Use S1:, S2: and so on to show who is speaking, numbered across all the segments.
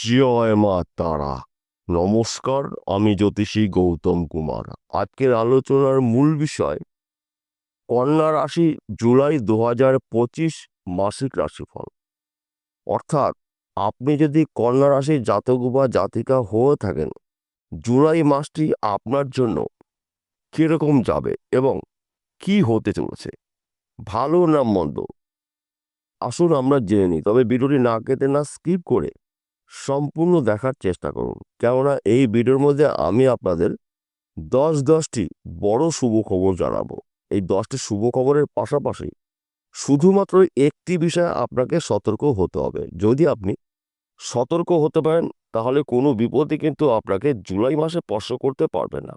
S1: জয় মা তারা নমস্কার আমি জ্যোতিষী গৌতম কুমার। আজকের আলোচনার মূল বিষয়, কন্যা রাশি জুলাই দু হাজার পঁচিশ মাসিক রাশিফল। অর্থাৎ, আপনি যদি কন্যা রাশির জাতক বা জাতিকা হয়ে থাকেন, জুলাই মাসটি আপনার জন্য কীরকম যাবে এবং কি হতে চলেছে? ভালো না মন্দ? আসুন আমরা জেনে নিই, তবে ভিডিওটি না কেটে না স্কিপ করে সম্পূর্ণ দেখার চেষ্টা করুন। কেননা এই ভিডিওর মধ্যে আমি আপনাদের দশ দশটি বড় শুভ খবর জানাব। এই দশটি শুভ খবরের পাশাপাশি শুধুমাত্র একটি বিষয়ে আপনাকে সতর্ক হতে হবে। যদি আপনি সতর্ক হতে পারেন, তাহলে কোনো বিপদই কিন্তু আপনাকে জুলাই মাসে স্পর্শ করতে পারবে না।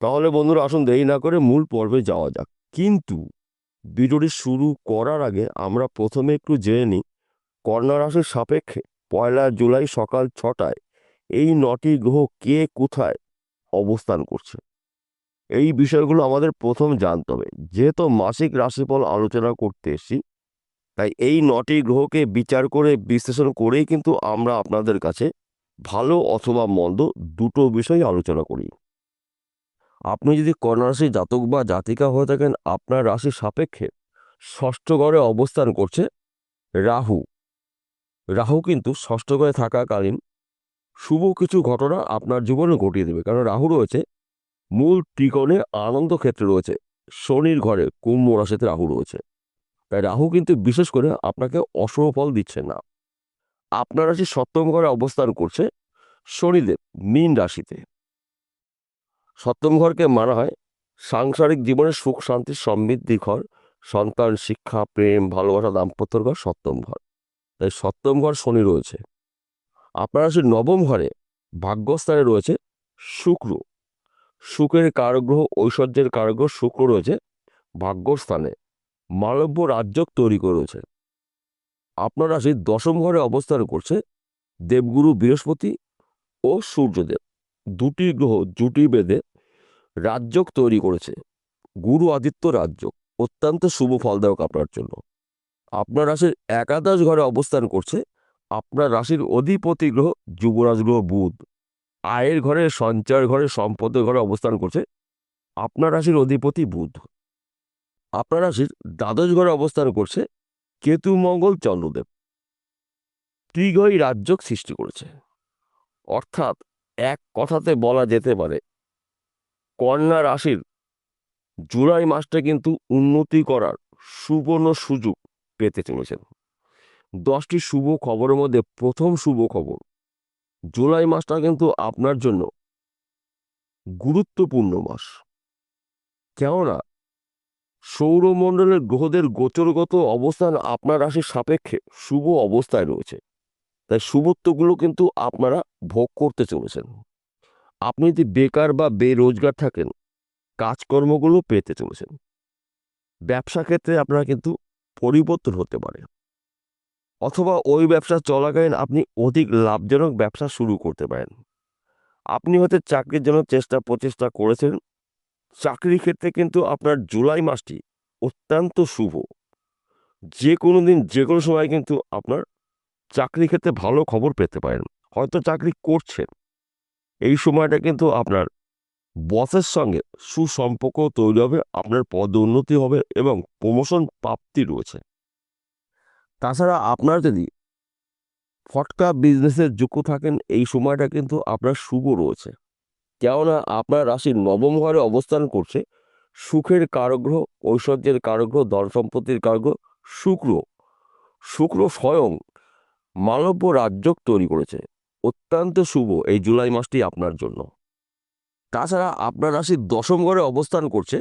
S1: তাহলে বন্ধুরা, আসুন দেরি না করে মূল পর্বে যাওয়া যাক। কিন্তু ভিডিওটি শুরু করার আগে আমরা প্রথমে একটু জেনে নিই, কন্যা রাশির সাপেক্ষে পয়লা জুলাই সকাল ছটায়। এই নটি গ্রহ কে কোথায় অবস্থান করছে? এই বিষয়গুলো আমাদের প্রথম জানতে হবে। যেহেতু মাসিক রাশিফল আলোচনা করতে এসেছি, তাই এই নটি গ্রহকে বিচার করে বিশ্লেষণ করেই কিন্তু আমরা আপনাদের কাছে ভালো অথবা মন্দ দুটো বিষয় আলোচনা করি। আপনি যদি কন্যা জাতক বা জাতিকা হয়ে থাকেন, আপনার রাশির সাপেক্ষে ষষ্ঠ ঘরে অবস্থান করছে রাহু। রাহু কিন্তু ষষ্ঠ ঘরে থাকাকালীন শুভ কিছু ঘটনা আপনার জীবনে ঘটিয়ে দেবে। কারণ রাহু রয়েছে, মূল ত্রিকোণে আনন্দ ক্ষেত্রে রয়েছে, শনির ঘরে কুম্ভ রাশিতে রাহু রয়েছে। তাই রাহু কিন্তু বিশেষ করে আপনাকে অশুভ ফল দিচ্ছে না। আপনার রাশি সপ্তম ঘরে অবস্থান করছে, শনিদেব মীন রাশিতে। সপ্তম ঘরকে মানা হয়, সাংসারিক জীবনের সুখ, শান্তি সমৃদ্ধি ঘর, সন্তান, শিক্ষা, প্রেম, ভালোবাসা দাম্পত্যর ঘর সপ্তম ঘর। তাই সপ্তম ঘর শনি রয়েছে। আপনার রাশির নবম ঘরে ভাগ্যস্থানে রয়েছে শুক্র। সুখের কারগ্রহ, ঐশ্বর্যের কারগ্রহ শুক্র রয়েছে ভাগ্যস্থানে। মালব্য রাজ্য তৈরি করেছে আপনার রাশির দশম ঘরে অবস্থান করছে দেবগুরু বৃহস্পতি ও সূর্যদেব। দুটি গ্রহ জুটি বেঁধে রাজ্যক তৈরি করেছে। গুরু আদিত্য রাজ্য অত্যন্ত শুভ ফলদায়ক আপনার জন্য। আপনার রাশির একাদশ ঘরে অবস্থান করছে। আপনার রাশির অধিপতি গ্রহ যুবরাজ গ্রহ বুধ। আয়ের ঘরে, সঞ্চয়ের ঘরে, সম্পদের ঘরে অবস্থান করছে আপনার রাশির অধিপতি বুধ। আপনার রাশির দ্বাদশ ঘরে অবস্থান করছে কেতু, মঙ্গল, চন্দ্রদেব। ত্রিগই রাজ্যক সৃষ্টি করেছে। অর্থাৎ এক কথাতে বলা যেতে পারে, কন্যা রাশির জুলাই মাসটা কিন্তু উন্নতি করার সুবর্ণ সুযোগ। পেতে চলেছেন। দশটি শুভ খবরের মধ্যে প্রথম শুভ খবর, জুলাই মাসটা কিন্তু আপনার জন্য গুরুত্বপূর্ণ মাস। কেননা, সৌরমণ্ডলের গ্রহদের গোচরগত অবস্থান আপনার রাশির সাপেক্ষে শুভ অবস্থায় রয়েছে। তাই শুভত্বগুলো কিন্তু আপনারা ভোগ করতে চলেছেন। আপনি যদি বেকার বা বেরোজগার থাকেন, কাজকর্মগুলো পেতে চলেছেন। ব্যবসা ক্ষেত্রে আপনারা কিন্তু পরিবর্তন হতে পারে। অথবা ওই ব্যবসা চলাকালীন আপনি অধিক লাভজনক ব্যবসা শুরু করতে পারেন। আপনি হয়তো চাকরির জন্য চেষ্টা প্রচেষ্টা করেছেন। চাকরির ক্ষেত্রে কিন্তু আপনার জুলাই মাসটি অত্যন্ত শুভ। যে কোনো দিন যে কোনো সময় কিন্তু আপনার চাকরির ক্ষেত্রে ভালো খবর পেতে পারেন। হয়তো চাকরি করছেন। এই সময়টা কিন্তু আপনার বসের সঙ্গে সুসম্পর্ক তৈরি হবে, আপনার পদোন্নতি হবে এবং প্রমোশন প্রাপ্তি রয়েছে। তাছাড়া আপনার যদি ফটকা বিজনেসের যুক্ত থাকেন, এই সময়টা কিন্তু আপনার শুভ রয়েছে। কেননা আপনার রাশির নবম ঘরে অবস্থান করছে। সুখের কারগ্রহ, ঐশ্বর্যের কারগ্রহ, ধন সম্পত্তির কারগ্রহ, শুক্র। শুক্র স্বয়ং মানব্য রাজ্যক তৈরি করেছে। অত্যন্ত শুভ এই জুলাই মাসটি আপনার জন্য। তাছাড়া আপনার রাশির দশম ঘরে অবস্থান করছে।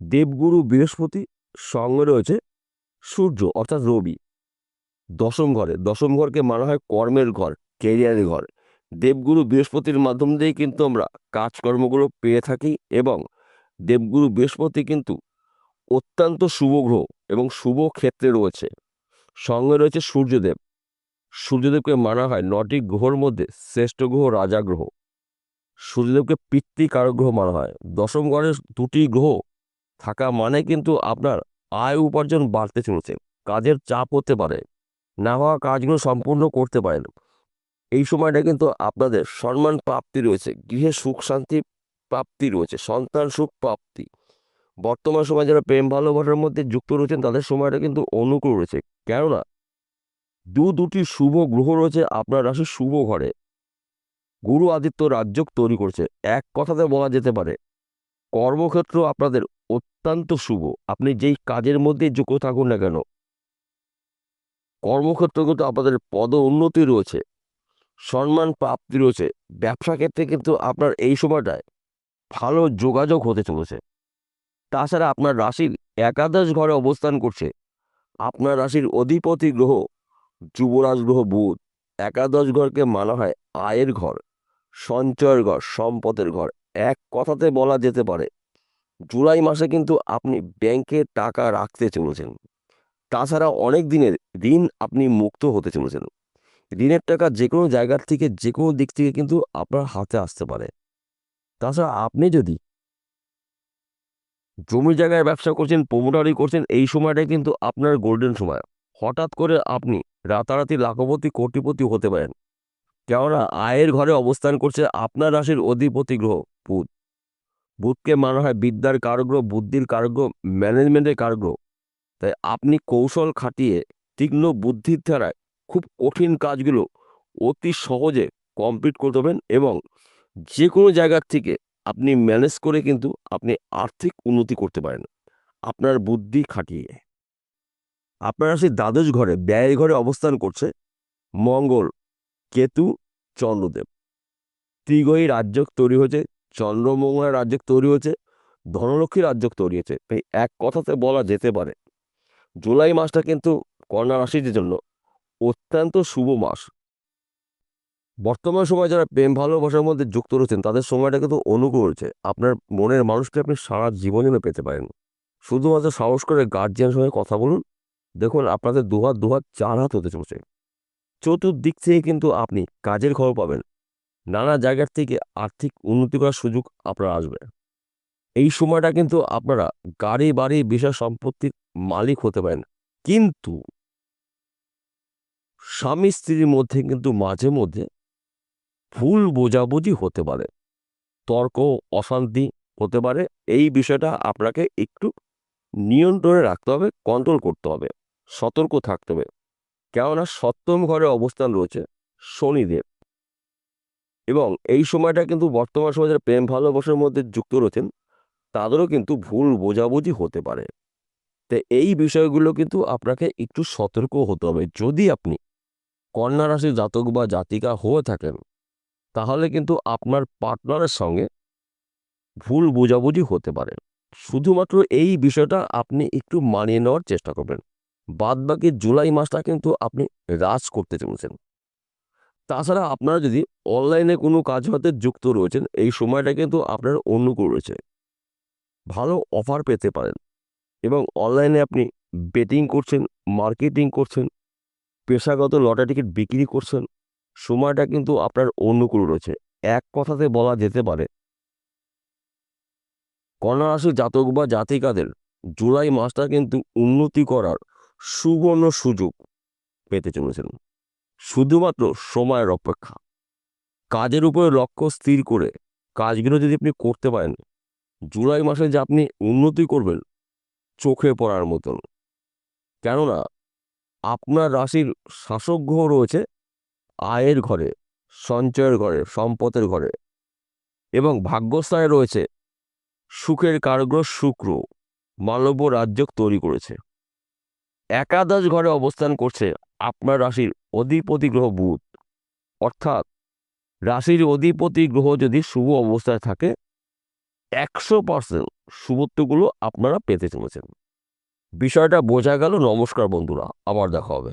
S1: দেবগুরু বৃহস্পতি সঙ্গে রয়েছে সূর্য, অর্থাৎ রবি। দশম ঘরে, দশম ঘরকে মানা হয় কর্মের ঘর কেরিয়ারের ঘর। দেবগুরু বৃহস্পতির মাধ্যম দিয়েই কিন্তু আমরা কাজকর্মগুলো পেয়ে থাকি এবং দেবগুরু বৃহস্পতি কিন্তু অত্যন্ত শুভ গ্রহ এবং শুভ ক্ষেত্রে রয়েছে। সঙ্গে রয়েছে সূর্যদেব। সূর্যদেবকে মানা হয় নটি গ্রহর মধ্যে শ্রেষ্ঠ গ্রহ রাজা গ্রহ। সূর্যদেবকে পিতৃকারক গ্রহ মানা হয়। দশম ঘরে দুটি গ্রহ থাকা মানে কিন্তু আপনার আয় উপার্জন বাড়তে চলেছে, কাজের চাপ হতে পারে, না হওয়া কাজগুলো সম্পূর্ণ করতে পারেন। এই সময়টা কিন্তু আপনাদের সম্মান প্রাপ্তি রয়েছে, গৃহে সুখ শান্তি প্রাপ্তি রয়েছে, সন্তান সুখ প্রাপ্তি। বর্তমান সময় যারা প্রেম ভালোবাসার মধ্যে যুক্ত রয়েছেন, তাদের সময়টা কিন্তু অনুকূল রয়েছে। কেননা দু দুটি শুভ গ্রহ রয়েছে আপনার রাশির শুভ ঘরে। গুরু আদিত্য রাজ্যক তৈরি করছে। এক কথাতে বলা যেতে পারে, কর্মক্ষেত্র আপনাদের অত্যন্ত শুভ। আপনি যেই কাজের মধ্যে যুক্ত থাকুন না কেন, কর্মক্ষেত্র কিন্তু আপনাদের পদ উন্নতি রয়েছে, সম্মান প্রাপ্তি রয়েছে। ব্যবসা ক্ষেত্রে কিন্তু আপনার এই সময়টায় ভালো যোগাযোগ হতে চলেছে। তাছাড়া আপনার রাশির একাদশ ঘরে অবস্থান করছে। আপনার রাশির অধিপতি গ্রহ, যুবরাজ গ্রহ বুধ। একাদশ ঘরকে মানা হয় আয়ের ঘর। সঞ্চয়ের ঘর, সম্পদের ঘর। এক কথাতে বলা যেতে পারে, জুলাই মাসে কিন্তু আপনি ব্যাংকে টাকা রাখতে চলেছেন। তাছাড়া অনেক দিনের ঋণ আপনি মুক্ত হতে চলেছেন। ঋণের টাকা যে কোনো জায়গার থেকে যে কোনো দিক থেকে কিন্তু আপনার হাতে আসতে পারে। তাছাড়া আপনি যদি জমি জায়গায় ব্যবসা করছেন প্রমোটারি করছেন, এই সময়টাই কিন্তু আপনার গোল্ডেন সময়। হঠাৎ করে আপনি রাতারাতি লাখপতি, কোটিপতি হতে পারেন। কেননা আয়ের ঘরে অবস্থান করছে আপনার রাশির অধিপতি গ্রহ, বুধ। বুধকে মানা হয় বিদ্যার কারগ্রহ, বুদ্ধির কারগ্রহ, ম্যানেজমেন্টের কারগ্রহ। তাই আপনি কৌশল খাটিয়ে তীক্ষ্ণ বুদ্ধির দ্বারায় খুব কঠিন কাজগুলো অতি সহজে কমপ্লিট করতে পারবেন এবং যে কোনো জায়গার থেকে আপনি ম্যানেজ করে কিন্তু আপনি আর্থিক উন্নতি করতে পারেন আপনার বুদ্ধি খাটিয়ে। আপনার রাশি দ্বাদশ ঘরে ব্যয় ঘরে অবস্থান করছে, মঙ্গল কেতু চন্দ্রদেব। ত্রিগয়ী রাজ্য তৈরি হয়েছে চন্দ্রমঙ্গলের রাজ্য তৈরি হয়েছে, ধনলক্ষ্মী রাজ্য তৈরি হয়েছে। তাই এক কথাতে বলা যেতে পারে, জুলাই মাসটা কিন্তু কন্যা রাশিদের জন্য অত্যন্ত শুভ মাস। বর্তমান সময় যারা প্রেম ভালোবাসার মধ্যে যুক্ত রয়েছেন, তাদের সময়টা কিন্তু অনুকূল রয়েছে। আপনার মনের মানুষকে আপনি সারা জীবন জন্য পেতে পারেন। শুধুমাত্র সাহস করে গার্জিয়ান সঙ্গে কথা বলুন। দেখুন, আপনাদের দুহাত দুহাত চার হাত হতে চলছে। চতুর্দিক থেকে কিন্তু আপনি কাজের খবর পাবেন। নানা জায়গার থেকে আর্থিক উন্নতি করার সুযোগ আপনার আসবে। এই সময়টা কিন্তু আপনারা গাড়ি, বাড়ি, বিষয় সম্পত্তির মালিক হতে পারেন। কিন্তু স্বামী, স্ত্রীর মধ্যে কিন্তু মাঝে মধ্যে ভুল বোঝাবুঝি হতে পারে। তর্ক, অশান্তি হতে পারে। এই বিষয়টা আপনাকে একটু নিয়ন্ত্রণে রাখতে হবে কন্ট্রোল করতে হবে, সতর্ক থাকতে হবে। কেননা সপ্তম ঘরে অবস্থান রয়েছে শনিদেব। এবং এই সময়টা কিন্তু বর্তমান সময় যারা প্রেম ভালোবাসার মধ্যে যুক্ত রয়েছেন, তাদেরও কিন্তু ভুল বোঝাবুঝি হতে পারে। তো এই বিষয়গুলো কিন্তু আপনাকে একটু সতর্ক হতে হবে। যদি আপনি কন্যা রাশির জাতক বা জাতিকা হয়ে থাকেন, তাহলে কিন্তু আপনার পার্টনারের সঙ্গে ভুল বোঝাবুঝি হতে পারে। শুধুমাত্র এই বিষয়টা আপনি একটু মানিয়ে নেওয়ার চেষ্টা করবেন। বাদ বাকি জুলাই মাসটা কিন্তু আপনি রাজ করতে চলেছেন। তাছাড়া আপনারা যদি অনলাইনে কোনো কাজ হতে যুক্ত রয়েছেন, এই সময়টা কিন্তু আপনার অনুকূল রয়েছে। ভালো অফার পেতে পারেন এবং অনলাইনে আপনি বেটিং করছেন, মার্কেটিং করছেন, পেশাগত লটারি টিকিট বিক্রি করছেন, সময়টা কিন্তু আপনার অনুকূল রয়েছে। এক কথাতে বলা যেতে পারে, কন্যা জাতক বা জাতিকাদের জুলাই মাসটা কিন্তু উন্নতি করার সুবর্ণ সুযোগ পেতে চলেছেন। শুধুমাত্র সময়ের অপেক্ষা। কাজের উপরে লক্ষ্য স্থির করে কাজগুলো যদি আপনি করতে পারেন, জুলাই মাসে যে আপনি উন্নতি করবেন চোখে পড়ার মতন। কেননা, আপনার রাশির শাসক গ্রহ রয়েছে আয়ের ঘরে, সঞ্চয়ের ঘরে, সম্পদের ঘরে এবং ভাগ্যস্থানে রয়েছে সুখের কারগ্রহ শুক্র মালব্য রাজ্য তৈরি করেছে। একাদশ ঘরে অবস্থান করছে আপনার রাশির অধিপতি গ্রহ বুধ। অর্থাৎ রাশির অধিপতি গ্রহ যদি শুভ অবস্থায় থাকে, একশো পার্সেন্ট শুভত্বগুলো আপনারা পেতে চলেছেন। বিষয়টা বোঝা গেল। নমস্কার বন্ধুরা, আবার দেখা হবে।